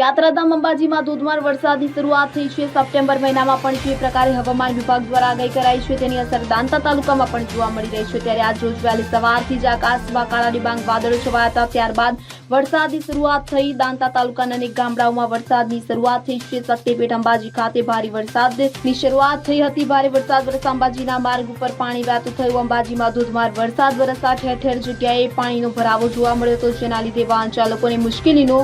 યાત્રાધામ અંબાજીમાં ધોધમાર વરસાદની શરૂઆત થઈ છે. સપ્ટેમ્બર મહિનામાં પણ જે પ્રકારે હવામાન વિભાગ દ્વારા આગાહી કરાઈ છે, તેની અસર દાંતા તાલુકામાં પણ જોવા મળી રહી છે. ત્યારે આજ રોજ વહેલી સવારથી જ આકાશમાં કાળા ડિબાંગ વાદળો છવાયા હતા. ત્યારબાદ વરસાદની શરૂઆત થઈ. દાંતા તાલુકાના અનેક ગામડાઓમાં વરસાદની શરૂઆત થઈ છે. શક્તિપીઠ અંબાજી ખાતે ભારે વરસાદની શરૂઆત થઈ હતી. ભારે વરસાદ વરસતા અંબાજીના માર્ગ ઉપર પાણી વહેતું થયું. અંબાજીમાં ધોધમાર વરસાદ વરસતા ઠેર ઠેર જગ્યાએ પાણીનો ભરાવો જોવા મળ્યો હતો. જેના લીધે વાહન ચાલકોને મુશ્કેલીનો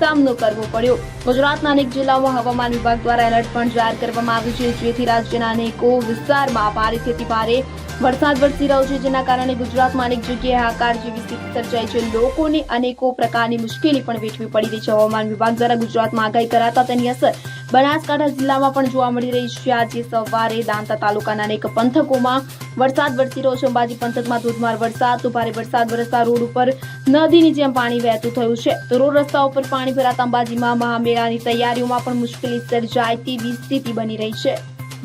સામનો કરવો પડ્યો. ગુજરાતના અનેક જિલ્લાઓમાં હવામાન વિભાગ દ્વારા એલર્ટ પણ જાહેર કરવામાં આવ્યું છે. જેથી રાજ્યના અનેકો વિસ્તારમાં ભારેથી ભારે વરસાદ વરસી રહ્યો છે, જેના કારણે ગુજરાતમાં અનેક જગ્યાએ આકાર જેવી સ્થિતિ સર્જાઈ છે. લોકોને અનેકો પ્રકારની મુશ્કેલી પણ વેઠવી પડી રહી છે. હવામાન વિભાગ દ્વારા ગુજરાતમાં આગાહી કરાતા તેની અસર બનાસકાંઠા જિલ્લામાં પણ જોવા મળી રહી છે. આજે સવારે દાંતા તાલુકાના અનેક પંથકોમાં વરસાદ વરસી રહ્યો છે. અંબાજી પંથકમાં ધોધમાર વરસાદ, તો ભારે વરસાદ વરસતા રોડ ઉપર નદીની જેમ પાણી વહેતું થયું છે. તો રોડ રસ્તા ઉપર પાણી ભરાતા અંબાજીમાં મહામેળાની તૈયારીઓમાં પણ મુશ્કેલી સર્જાય તેવી સ્થિતિ બની રહી છે.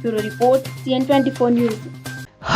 Bureau report, CN twenty four news.